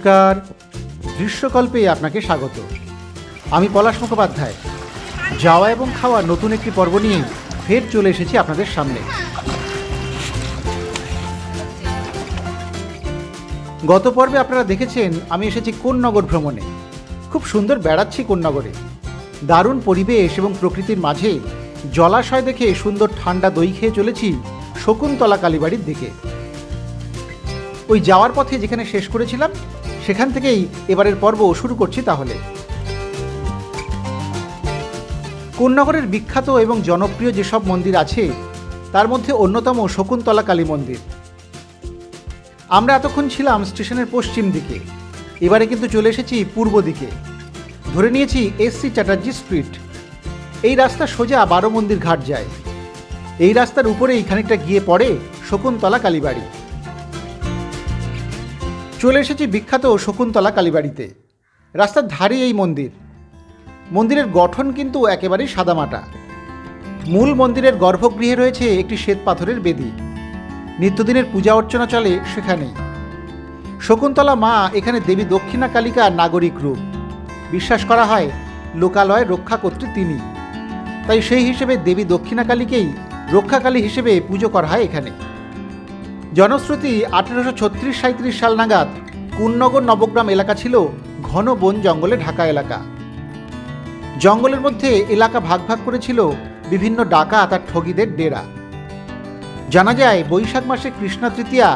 নমস্কার। দৃশ্যকল্পে আপনাকে স্বাগত। আমি পলাশ মুখোপাধ্যায়। যাওয়া এবং খাওয়া নতুন একটি পর্ব নিয়ে ফের চলে এসেছি আপনাদের সামনে। গত পর্বে আপনারা দেখেছেন আমি এসেছি কোন্নগর ভ্রমণে। খুব সুন্দর বেড়াচ্ছি কোন্নগরে দারুণ পরিবেশ এবং প্রকৃতির মাঝে জলাশয় দেখে সুন্দর ঠান্ডা দই খেয়ে চলেছি শকুন্তলা কালীবাড়ির দিকে। ওই যাওয়ার পথে যেখানে শেষ করেছিলাম সেখান থেকেই এবারের পর্ব শুরু করছি তাহলে। কোন্নগরের বিখ্যাত এবং জনপ্রিয় যেসব মন্দির আছে, তার মধ্যে অন্যতম শকুন্তলা কালী মন্দির। আমরা এতক্ষণ ছিলাম স্টেশনের পশ্চিম দিকে, এবারে কিন্তু চলে এসেছি পূর্ব দিকে। ধরে নিয়েছি এসসি চ্যাটার্জি স্ট্রিট। এই রাস্তা সোজা বারো মন্দির ঘাট যায়। এই রাস্তার উপরেই খানিকটা গিয়ে পড়ে শকুন্তলা কালীবাড়ি। চলে এসেছি বিখ্যাত শকুন্তলা কালীবাড়িতে। রাস্তার ধারে এই মন্দির। মন্দিরের গঠন কিন্তু একেবারেই সাদামাটা। মূল মন্দিরের গর্ভগৃহে রয়েছে একটি শ্বেত পাথরের বেদি। নিত্যদিনের পূজা অর্চনা চলে সেখানেই শকুন্তলা মা এখানে দেবী দক্ষিণা কালিকার নাগরিক রূপ। বিশ্বাস করা হয়, লোকালয় রক্ষাকর্ত্রী তিনি। তাই সেই হিসেবে দেবী দক্ষিণা কালীকেই রক্ষাকালী হিসেবে পুজো করা হয় এখানে। জনশ্রুতি আঠেরোশো ছত্রিশ সাঁত্রিশ সাল নাগাদ কুন্নগর নবগ্রাম এলাকা ছিল ঘন বন জঙ্গলে ঢাকা এলাকা। জঙ্গলের মধ্যে এলাকা ভাগ ভাগ করেছিল বিভিন্ন ডাকাত আর ঠগিদের ডেরা। জানা যায় বৈশাখ মাসে কৃষ্ণা তৃতীয়া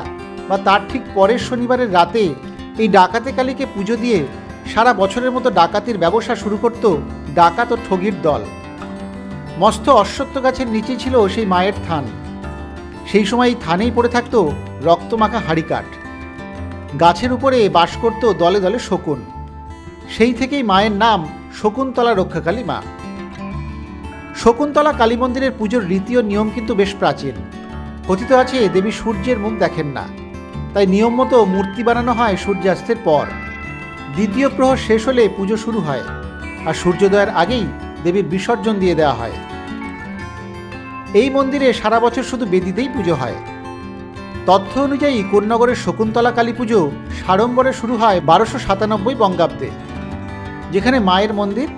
বা তার ঠিক পরের শনিবারের রাতে এই ডাকাতে কালীকে পুজো দিয়ে সারা বছরের মতো ডাকাতির ব্যবসা শুরু করত ডাকাত ও ঠগির দল। মস্ত অশ্বত্থ গাছের নিচে ছিল সেই মায়ের থান। সেই সময় থানেই পড়ে থাকতো রক্তমাখা হাড়িকাঠ গাছের উপরে বাস করত দলে দলে শকুন। সেই থেকেই মায়ের নাম শকুন্তলা রক্ষাকালী মা। শকুন্তলা কালী মন্দিরের পুজোর রীতি ও নিয়ম কিন্তু বেশ প্রাচীন। কথিত আছে, দেবী সূর্যের মুখ দেখেন না। তাই নিয়ম মতো মূর্তি বানানো হয় সূর্যাস্তের পর। দ্বিতীয় প্রহর শেষ হলে পুজো শুরু হয়। আর সূর্যোদয়ের আগেই দেবীর বিসর্জন দিয়ে দেওয়া হয়। এই মন্দিরে সারা বছর শুধু বেদিতেই পুজো হয়। তথ্য অনুযায়ী কোন্নগরের শকুন্তলা কালী পুজো সাড়ম্বরে শুরু হয় বারোশো সাতানব্বই বঙ্গাব্দে। যেখানে মায়ের মন্দির,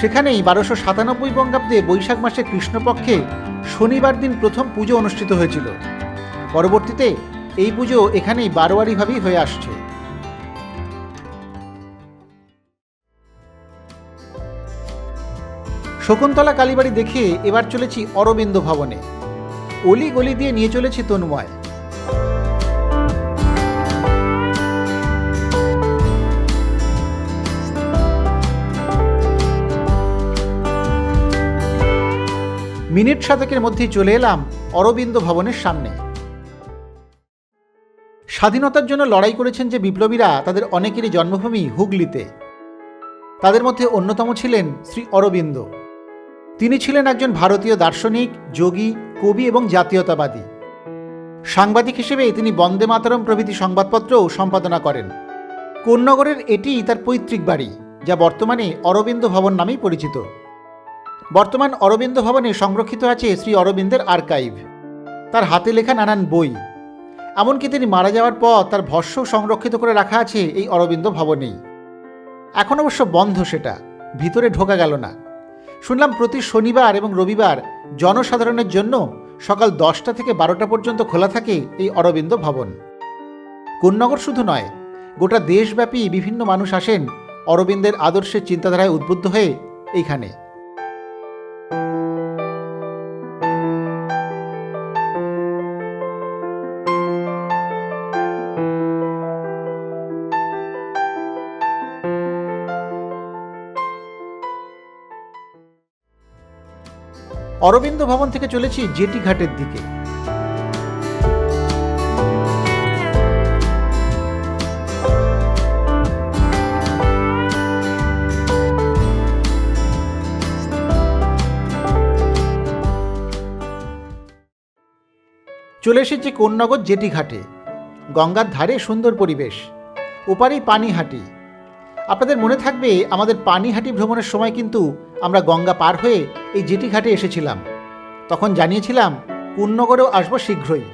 সেখানেই বারোশো সাতানব্বই বঙ্গাব্দে বৈশাখ মাসে কৃষ্ণপক্ষে শনিবার দিন প্রথম পুজো অনুষ্ঠিত হয়েছিল। পরবর্তীতে এই পুজো এখানেই বারোয়ারিভাবেই হয়ে আসছে। শকুন্তলা কালীবাড়ি দেখে এবার চলেছি অরবিন্দ ভবনে। অলি গলি দিয়ে নিয়ে চলেছি তন্ময়। মিনিট শতকের মধ্যেই চলে এলাম অরবিন্দ ভবনের সামনে। স্বাধীনতার জন্য লড়াই করেছেন যে বিপ্লবীরা, তাদের অনেকেরই জন্মভূমি হুগলিতে। তাদের মধ্যে অন্যতম ছিলেন শ্রী অরবিন্দ। তিনি ছিলেন একজন ভারতীয় দার্শনিক, যোগী, কবি এবং জাতীয়তাবাদী। সাংবাদিক হিসেবে তিনি বন্দে মাতরম প্রভৃতি সংবাদপত্রও সম্পাদনা করেন। কোন্নগরের এটি তার পৈতৃক বাড়ি, যা বর্তমানে অরবিন্দ ভবন নামেই পরিচিত। বর্তমান অরবিন্দ ভবনে সংরক্ষিত আছে শ্রী অরবিন্দের আর্কাইভ। তার হাতে লেখা নানান বই। এমনকি তিনি মারা যাওয়ার পর তার ভস্য সংরক্ষিত করে রাখা আছে এই অরবিন্দ ভবনেই। এখন অবশ্য বন্ধ সেটা, ভিতরে ঢোকা গেল না। শুনলাম প্রতি শনিবার এবং রবিবার জনসাধারণের জন্য সকাল দশটা থেকে বারোটা পর্যন্ত খোলা থাকে এই অরবিন্দ ভবন। কোন্নগর শুধু নয়, গোটা দেশব্যাপী বিভিন্ন মানুষ আসেন অরবিন্দের আদর্শের চিন্তাধারায় উদ্বুদ্ধ হয়ে এইখানে। অরবিন্দ ভবন থেকে চলেছি জেটি ঘাটের দিকে। চলে এসেছি কোন্নগর জেটি ঘাটে গঙ্গার ধারে সুন্দর পরিবেশ। ওপারেই পানিহাটি। আপনাদের মনে থাকবে আমাদের পানিহাটি ভ্রমণের সময় কিন্তু আমরা গঙ্গা পার হয়ে এই জেটিঘাটে এসেছিলাম। তখন জানিয়েছিলাম পূর্ণগরেও আসব শীঘ্রই।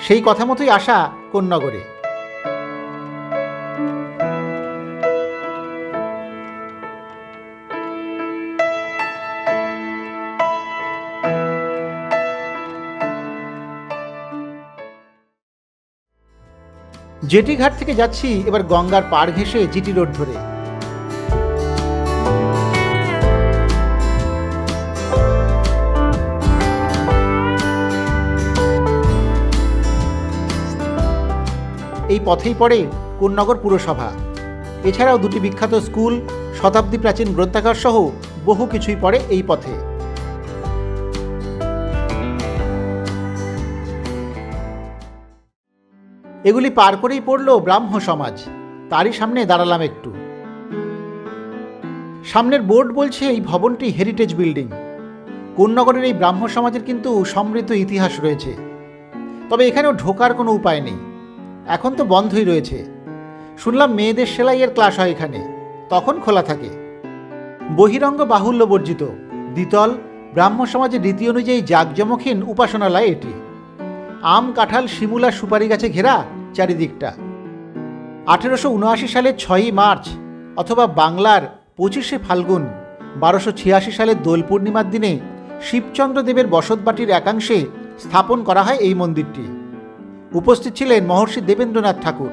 সেই কথা মতোই আসা কোন্নগরে। জেটি ঘাট থেকে যাচ্ছি এবার গঙ্গার পাড় ঘেঁষে জিটি রোড ধরে। এই পথেই পড়ে কোন্নগর পুরসভা। এছাড়াও দুটি বিখ্যাত স্কুল, শতাব্দী প্রাচীন গ্রন্থাগার সহ বহু কিছুই পড়ে এই পথে। এগুলি পার করেই পড়ল ব্রাহ্ম সমাজ। তারই সামনে দাঁড়ালাম একটু। সামনের বোর্ড বলছে এই ভবনটি হেরিটেজ বিল্ডিং। কোন্নগরের এই ব্রাহ্ম সমাজের কিন্তু সমৃদ্ধ ইতিহাস রয়েছে। তবে এখানেও ঢোকার কোনো উপায় নেই। এখন তো বন্ধই রয়েছে। শুনলাম মেয়েদের সেলাইয়ের ক্লাস হয় এখানে। তখন খোলা থাকে। বহিরঙ্গ বাহুল্য বর্জিত, দ্বিতল, ব্রাহ্ম সমাজের রীতি অনুযায়ী জাঁকজমকহীন উপাসনালয় এটি। আম, কাঁঠাল, শিমুলা, সুপারি গাছে ঘেরা চারিদিকটা। আঠেরোশো উনআশি সালের ছয়ই মার্চ, অথবা বাংলার পঁচিশে ফাল্গুন, বারোশো ছিয়াশি সালের দোল পূর্ণিমার দিনে শিবচন্দ্র দেবের বসতবাটির একাংশে স্থাপন করা হয় এই মন্দিরটি। উপস্থিত ছিলেন মহর্ষি দেবেন্দ্রনাথ ঠাকুর।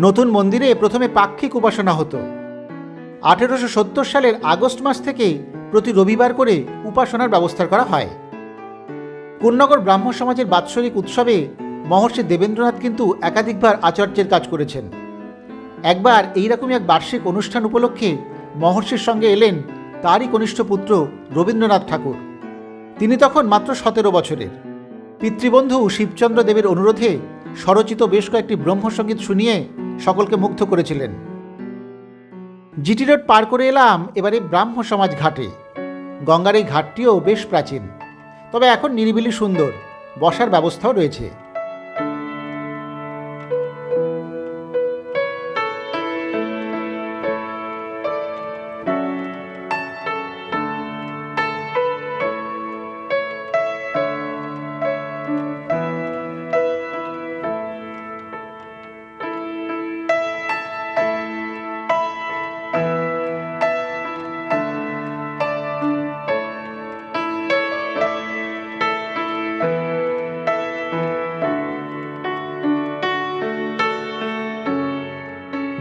নতুন মন্দিরে প্রথমে পাক্ষিক উপাসনা হতো। আঠেরোশো সত্তর সালের আগস্ট মাস থেকে প্রতি রবিবার করে উপাসনার ব্যবস্থা করা হয়। কোন্নগর ব্রাহ্ম সমাজের বাৎসরিক উৎসবে মহর্ষি দেবেন্দ্রনাথ কিন্তু একাধিকবার আচার্যের কাজ করেছেন। একবার এইরকমই এক বার্ষিক অনুষ্ঠান উপলক্ষে মহর্ষির সঙ্গে এলেন তারই কনিষ্ঠ পুত্র রবীন্দ্রনাথ ঠাকুর। তিনি তখন মাত্র সতেরো বছরের। পিতৃবন্ধু শিবচন্দ্র দেবের অনুরোধে স্বরচিত বেশ কয়েকটি ব্রহ্মসঙ্গীত শুনিয়ে সকলকে মুগ্ধ করেছিলেন। জিটি রোড পার করে এলাম এবারে ব্রাহ্ম সমাজ ঘাটে। গঙ্গার এই ঘাটটিও বেশ প্রাচীন। তবে এখন নিরিবিলি সুন্দর, বসার ব্যবস্থাও রয়েছে।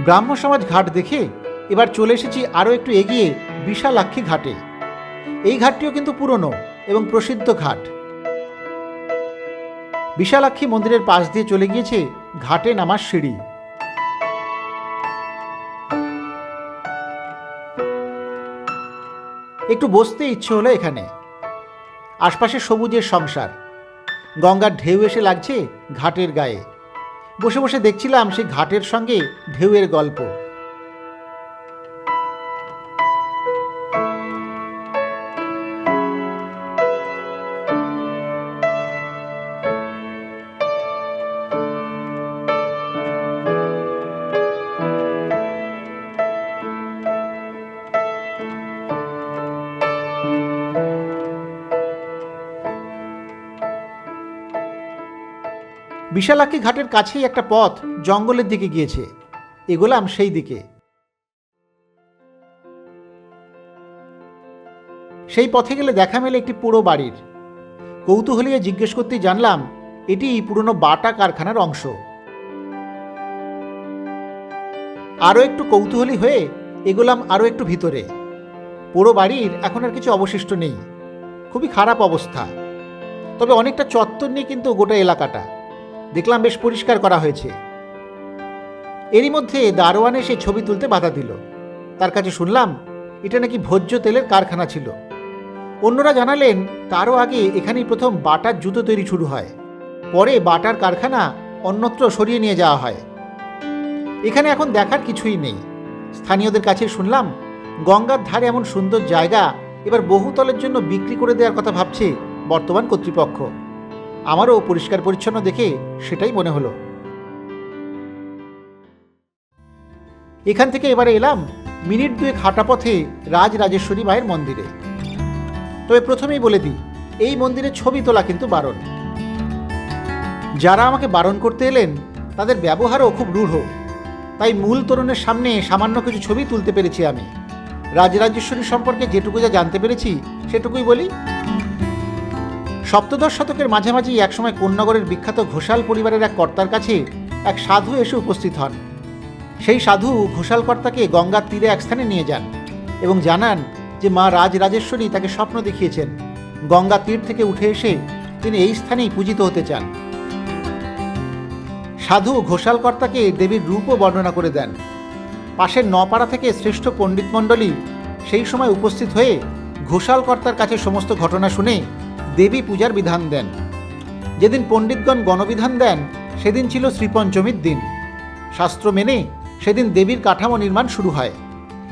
ব্রাহ্ম সমাজ ঘাট দেখে এবার চলে এসেছি আরও একটু এগিয়ে বিশালাক্ষী ঘাটে। এই ঘাটটিও কিন্তু পুরনো এবং প্রসিদ্ধ ঘাট। বিশালাক্ষী মন্দিরের পাশ দিয়ে চলে গিয়েছে ঘাটে নামার সিঁড়ি। একটু বসতে ইচ্ছে হলো এখানে। আশপাশে সবুজের সংসার। গঙ্গার ঢেউ এসে লাগছে ঘাটের গায়ে। বসে বসে দেখছিলাম সেই ঘাটের সঙ্গে ঢেউয়ের গল্প। বিশালাক্ষী ঘাটের কাছেই একটা পথ জঙ্গলের দিকে গিয়েছে। এগোলাম সেই দিকে। সেই পথে গেলে দেখা মেলে একটি পুরো বাড়ির। কৌতূহলিয়ে জিজ্ঞেস করতে জানলাম, এটি পুরনো বাটা কারখানার অংশ। আরও একটু কৌতূহলী হয়ে এগোলাম আরও একটু ভিতরে। পুরো বাড়ির এখন আর কিছু অবশিষ্ট নেই। খুবই খারাপ অবস্থা। তবে অনেকটা চত্বর নিয়ে কিন্তু গোটা এলাকাটা। দেখলাম বেশ পরিষ্কার করা হয়েছে। এরই মধ্যে দারোয়ান এসে ছবি তুলতে বাধা দিল। তার কাছে শুনলাম, এটা নাকি ভোজ্য তেলের কারখানা ছিল। অন্যরা জানালেন, তারও আগে এখানেই প্রথম বাটার জুতো তৈরি শুরু হয়। পরে বাটার কারখানা অন্যত্র সরিয়ে নিয়ে যাওয়া হয়। এখানে এখন দেখার কিছুই নেই। স্থানীয়দের কাছে শুনলাম, গঙ্গার ধারে এমন সুন্দর জায়গা এবার বহুতলের জন্য বিক্রি করে দেওয়ার কথা ভাবছে বর্তমান কর্তৃপক্ষ। আমারও পরিষ্কার পরিচ্ছন্ন দেখে সেটাই মনে হলো। এখান থেকে এবারে এলাম মিনিট দুয়েক হাঁটা পথে রাজ রাজেশ্বরী মায়ের মন্দিরে। তবে প্রথমেই বলে দিই, এই মন্দিরে ছবি তোলা কিন্তু বারণ। যারা আমাকে বারণ করতে এলেন, তাদের ব্যবহারও খুব রূঢ়। তাই মূল তরুণের সামনে সামান্য কিছু ছবি তুলতে পেরেছি আমি। রাজরাজেশ্বরী সম্পর্কে যেটুকু যা জানতে পেরেছি, সেটুকুই বলি। সপ্তদশ শতকের মাঝামাঝি একসময় কোন্নগরের বিখ্যাত ঘোষাল পরিবারের এক কর্তার কাছে এক সাধু এসে উপস্থিত হন। সেই সাধু ঘোষাল কর্তাকে গঙ্গার তীরে এক স্থানে নিয়ে যান এবং জানান যে মা রাজ রাজেশ্বরী তাকে স্বপ্ন দেখিয়েছেন। গঙ্গা তীর থেকে উঠে এসে তিনি এই স্থানেই পূজিত হতে চান। সাধু ঘোষালকর্তাকে দেবীর রূপও বর্ণনা করে দেন। পাশের নপাড়া থেকে শ্রেষ্ঠ পণ্ডিত মণ্ডলী সেই সময় উপস্থিত হয়ে ঘোষালকর্তার কাছে সমস্ত ঘটনা শুনে দেবী পূজার বিধান দেন। যেদিন পণ্ডিতগণ গণবিধান দেন, সেদিন ছিল শ্রীপঞ্চমীর দিন। শাস্ত্র মেনে সেদিন দেবীর কাঠামো নির্মাণ শুরু হয়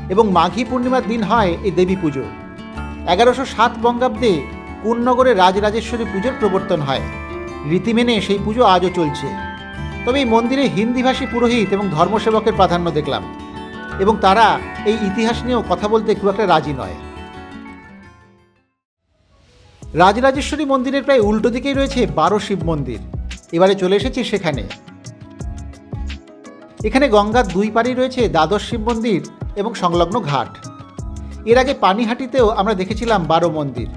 এবং মাঘী পূর্ণিমার দিন হয় এই দেবী পুজো। এগারোশো সাত বঙ্গাব্দে কোন্নগরে রাজরাজেশ্বরী পুজোর প্রবর্তন হয়। রীতি মেনে সেই পুজো আজও চলছে। তবে এই মন্দিরে হিন্দিভাষী পুরোহিত এবং ধর্মসেবকের প্রাধান্য দেখলাম এবং তারা এই ইতিহাস নিয়েও কথা বলতে খুব একটা রাজি নয়। রাজরাজেশ্বরী মন্দিরের প্রায় উল্টো দিকেই রয়েছে বারো শিব মন্দির। এবারে চলে এসেছি সেখানে। এখানে গঙ্গার দুই পাড়েই রয়েছে দ্বাদশ শিব মন্দির এবং সংলগ্ন ঘাট। এর আগে পানিহাটিতেও আমরা দেখেছিলাম বারো মন্দির।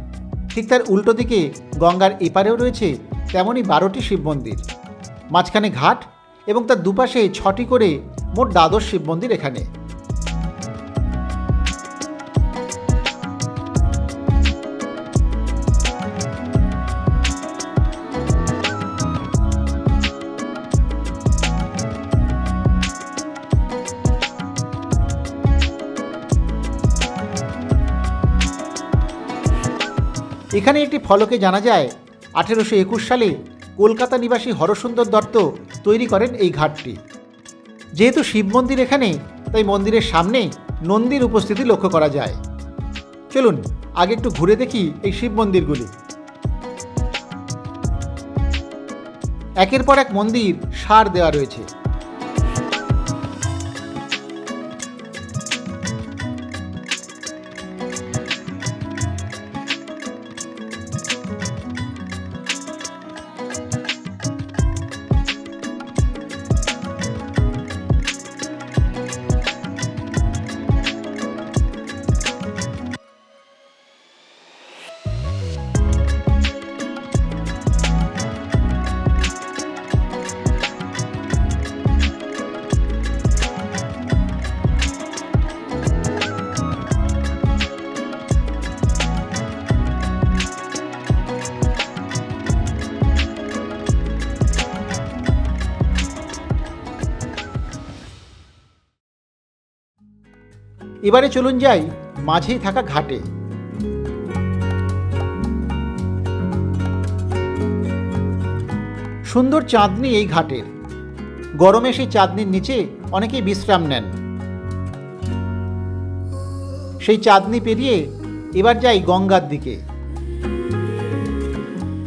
ঠিক তার উল্টো দিকে গঙ্গার এপারেও রয়েছে তেমনই বারোটি শিব মন্দির। মাঝখানে ঘাট এবং তার দুপাশে ছটি করে মোট দ্বাদশ শিব মন্দির এখানে। এখানে একটি ফলকে জানা যায়, আঠেরোশো একুশ সালে কলকাতা নিবাসী হরসুন্দর দত্ত তৈরি করেন এই ঘাটটি। যেহেতু শিব মন্দির এখানে, তাই মন্দিরের সামনে নন্দীর উপস্থিতি লক্ষ্য করা যায়। চলুন, আগে একটু ঘুরে দেখি এই শিব মন্দিরগুলি। একের পর এক মন্দির সার দেওয়া রয়েছে। এবারে চলুন যাই মাঝেই থাকা ঘাটে। সুন্দর চাঁদনি এই ঘাটের। গরমে সেই চাঁদনির নিচে অনেকেই বিশ্রাম নেন। সেই চাঁদনি পেরিয়ে এবার যাই গঙ্গার দিকে।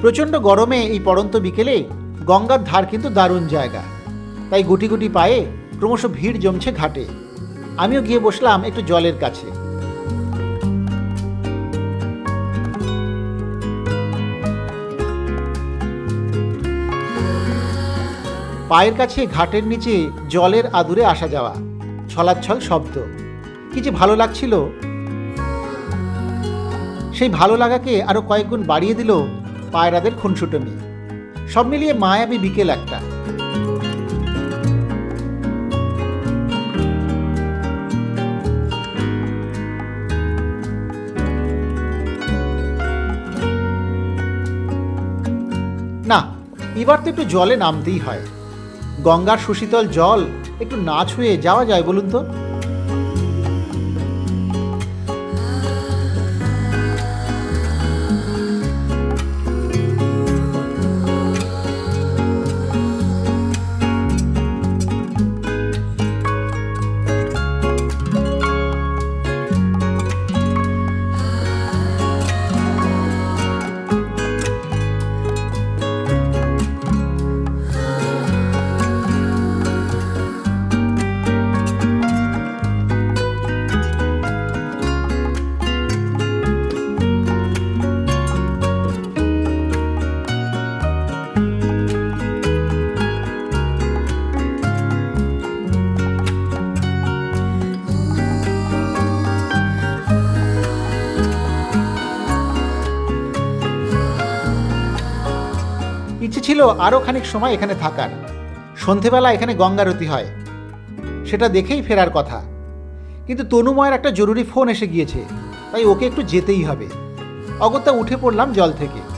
প্রচণ্ড গরমে এই পড়ন্ত বিকেলে গঙ্গার ধার কিন্তু দারুণ জায়গা। তাই গুটি গুটি পায়ে ক্রমশ ভিড় জমছে ঘাটে। আমিও গিয়ে বসলাম একটু জলের কাছে। পায়ের কাছে ঘাটের নিচে জলের আদুরে আসা যাওয়া, ছলাচ্ছল শব্দ। কি যে ভালো লাগছিল। সেই ভালো লাগাকে আরও কয়েকগুণ বাড়িয়ে দিল পায়রাদের খুনসুটমি। সব মিলিয়ে মায়াবী বিকেল একটা। এবার তো একটু জলে নামতেই হয়। গঙ্গার সুশীতল জল একটু না ছুঁয়ে যাওয়া যায় বলুন তো? ছিল আরও খানিক সময় এখানে থাকার। সন্ধেবেলা এখানে গঙ্গারতি হয়। সেটা দেখেই ফেরার কথা। কিন্তু তনুময়ের একটা জরুরি ফোন এসে গিয়েছে, তাই ওকে একটু যেতেই হবে। অগত্যা উঠে পড়লাম জল থেকে।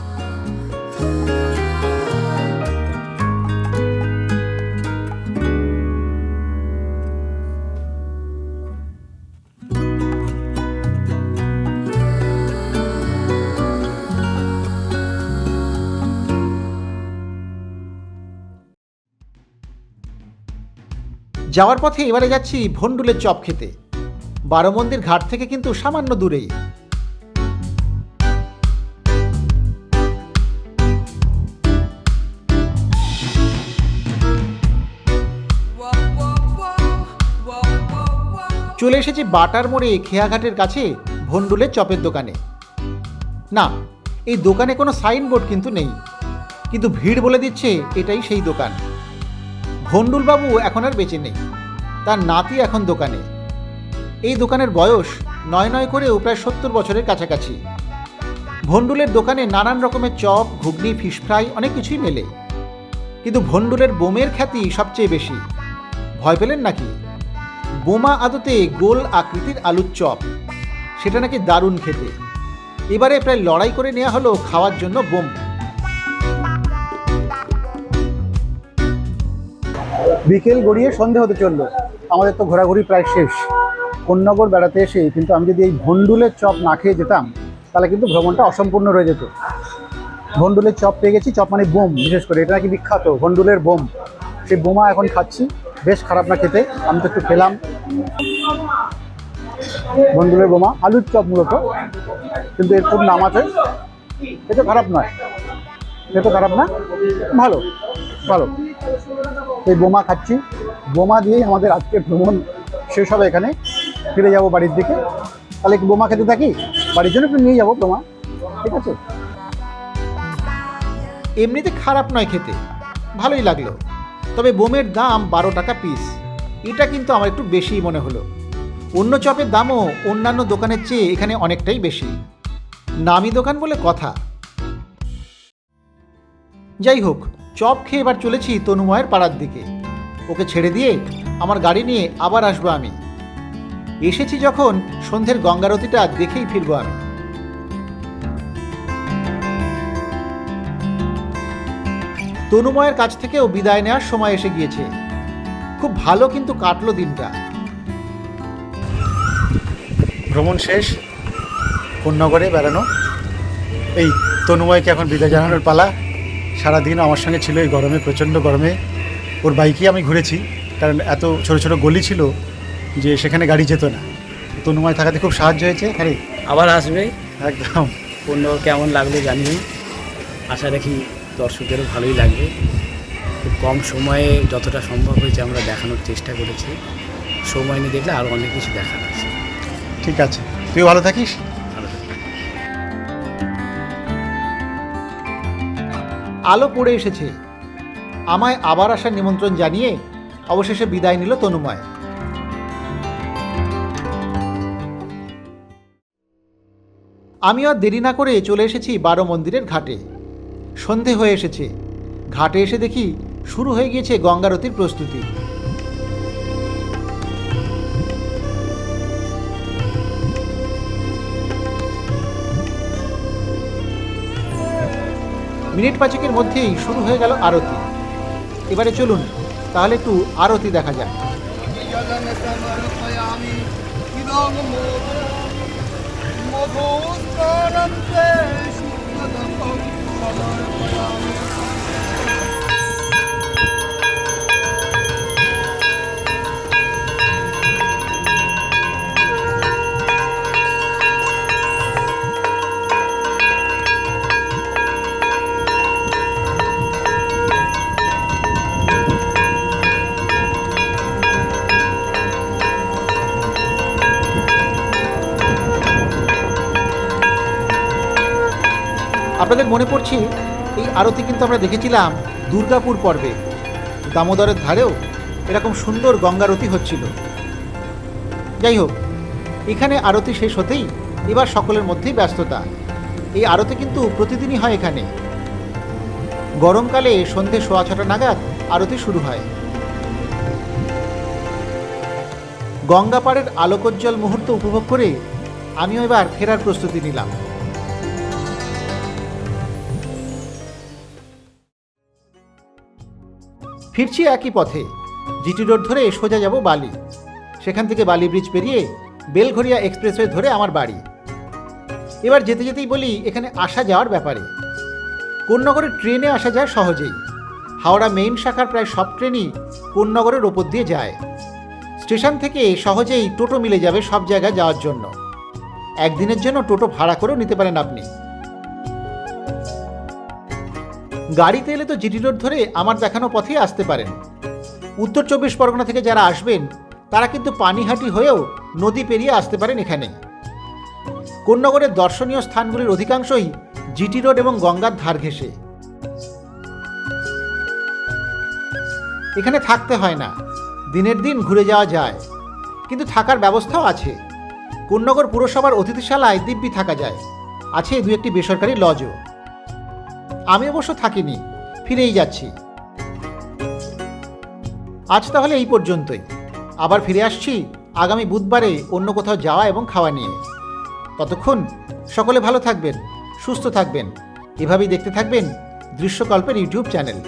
যাওয়ার পথে এবারে যাচ্ছি ভন্ডুলের চপ খেতে। বারো মন্দির ঘাট থেকে কিন্তু সামান্য দূরেই। চলে এসেছি বাটার মোড়ে খেয়াঘাটের কাছে ভন্ডুলের চপের দোকানে। না, এই দোকানে কোনো সাইনবোর্ড কিন্তু নেই। কিন্তু ভিড় বলে দিচ্ছে এটাই সেই দোকান। ভন্ডুলবাবু এখন আর বেঁচে নেই। তার নাতি এখন দোকানে। এই দোকানের বয়স নয় নয় করেও প্রায় সত্তর বছরের কাছাকাছি। ভন্ডুলের দোকানে নানান রকমের চপ, ঘুগনি, ফিশ ফ্রাই অনেক কিছুই মেলে। কিন্তু ভন্ডুলের বোমের খ্যাতি সবচেয়ে বেশি। ভয় পেলেন নাকি? বোমা আদতে গোল আকৃতির আলুর চপ। সেটা নাকি দারুণ খেতে। এবারে প্রায় লড়াই করে নেওয়া হলো খাওয়ার জন্য বোম। বিকেল গড়িয়ে সন্ধে হতে চলল। আমাদের তো ঘোরাঘুরি প্রায় শেষ। কোন্নগর বেড়াতে এসে কিন্তু আমি যদি এই ভন্ডুলের চপ না খেয়ে যেতাম, তাহলে কিন্তু ভ্রমণটা অসম্পূর্ণ রয়ে যেত। ভন্ডুলের চপ পেয়ে গেছি, চপ মানে বোম বিশেষ করে। এটা নাকি বিখ্যাত ভন্ডুলের বোম। সেই বোমা এখন খাচ্ছি। বেশ খারাপ না খেতে, আমি তো একটু খেলাম। ভন্ডুলের বোমা, আলুর চপ মূলত। কিন্তু এর খুব নাম আছে। এটা খারাপ নয়। এটা খারাপ না? ভালো ভালো। এই বোমা খাচ্ছি। বোমা দিয়েই আমাদের আজকের ভ্রমণ শেষ হবে এখানে। ফিরে যাব বাড়ির দিকে। তাহলে কি বোমা খেতে থাকি? বাড়ির জন্য একটু নিয়ে যাব বোমা। ঠিক আছে? এমনিতে খারাপ নয় খেতে। ভালোই লাগল। তবে বোমের দাম বারো টাকা পিস এটা কিন্তু আমার একটু বেশিই মনে হলো। অন্য চপের দামও অন্যান্য দোকানের চেয়ে এখানে অনেকটাই বেশি। নামি দোকান বলে কথা। যাই হোক চপ খেয়ে এবার চলেছি তনুময়ের পাড়ার দিকে। ওকে ছেড়ে দিয়ে আমার গাড়ি নিয়ে আবার আসব আমি। এসেছি যখন সন্ধ্যের গঙ্গারতিটা দেখেই ফিরবো আমি। তনুময়ের কাছ থেকেও বিদায় নেওয়ার সময় এসে গিয়েছে। খুব ভালো কিন্তু কাটলো দিনটা। ভ্রমণ শেষ? কোন্নগরে বেড়ানো? এই তনুময়কে এখন বিদায় জানানোর পালা। সারাদিন আমার সঙ্গে ছিল এই গরমে প্রচণ্ড গরমে। ওর বাইকেই আমি ঘুরেছি কারণ এত ছোট ছোট গলি ছিল যে সেখানে গাড়ি যেত না। তনুময় থাকাতে খুব সাহায্য হয়েছে হ্যাঁ রে, আবার আসবে। একদম। পণ্য কেমন লাগল জানিয়ে। আশা রাখি দর্শকেরও ভালোই লাগবে। খুব কম সময়ে যতটা সম্ভব হয়েছে আমরা দেখানোর চেষ্টা করেছি। সময় নিয়ে দেখলে আরও অনেক কিছু দেখার আছে। ঠিক আছে। তুই ভালো থাকিস? আলো পড়ে এসেছে। আমায় আবার আসার নিমন্ত্রণ জানিয়ে অবশেষে বিদায় নিল তনুময়। আমি আর দেরি না করে চলে এসেছি বারো মন্দিরের ঘাটে। সন্ধে হয়ে এসেছে। ঘাটে এসে দেখি শুরু হয়ে গিয়েছে গঙ্গারতির প্রস্তুতি। মিনিট পাঁচেকের মধ্যেই শুরু হয়ে গেল আরতি। এবারে চলুন, তাহলে একটু আরতি দেখা যাক। আপনাদের মনে পড়ছে, এই আরতি কিন্তু আমরা দেখেছিলাম দুর্গাপুর পর্বে। দামোদরের ধারেও এরকম সুন্দর গঙ্গারতি হচ্ছিল। যাই হোক, এখানে আরতি শেষ হতেই এবার সকলের মধ্যেই ব্যস্ততা। এই আরতি কিন্তু প্রতিদিনই হয় এখানে। গরমকালে সন্ধে সোয়া ছটা নাগাদ আরতি শুরু হয়। গঙ্গাপাড়ের আলোকোজ্জ্বল মুহূর্ত উপভোগ করে আমিও এবার ফেরার প্রস্তুতি নিলাম। ফিরছি একই পথে। জিটি রোড ধরে সোজা যাব বালি। সেখান থেকে বালি ব্রিজ পেরিয়ে বেলঘরিয়া এক্সপ্রেসওয়ে ধরে আমার বাড়ি। এবার যেতে যেতেই বলি, এখানে আসা যাওয়ার ব্যাপারে। কোন্নগরের ট্রেনে আসা যায় সহজেই। হাওড়া মেইন শাখার প্রায় সব ট্রেনই কোন্নগরের ওপর দিয়ে যায়। স্টেশন থেকে সহজেই টোটো মিলে যাবে সব জায়গায় যাওয়ার জন্য। একদিনের জন্য টোটো ভাড়া করেও নিতে পারেন আপনি। গাড়িতে এলে তো জিটি রোড ধরে আমার দেখানো পথেই আসতে পারেন। উত্তর চব্বিশ পরগনা থেকে যারা আসবেন, তারা কিন্তু পানিহাটি হয়েও নদী পেরিয়ে আসতে পারেন এখানে। কোন্নগরের দর্শনীয় স্থানগুলির অধিকাংশই জিটি রোড এবং গঙ্গার ধার ঘেঁষে। এখানে থাকতে হয় না। দিনের দিন ঘুরে যাওয়া যায়। কিন্তু থাকার ব্যবস্থাও আছে। কোন্নগর পুরসভার অতিথিশালায় দিব্যি থাকা যায়। আছে দু একটি বেসরকারি লজও। আমি অবশ্য থাকিনি, ফিরেই যাচ্ছি। আজ তাহলে এই পর্যন্তই। আবার ফিরে আসছি আগামী বুধবারে অন্য কোথাও যাওয়া এবং খাওয়া নিয়ে। ততক্ষণ সকলে ভালো থাকবেন, সুস্থ থাকবেন। এভাবেই দেখতে থাকবেন দৃশ্যকল্পের ইউটিউব চ্যানেল।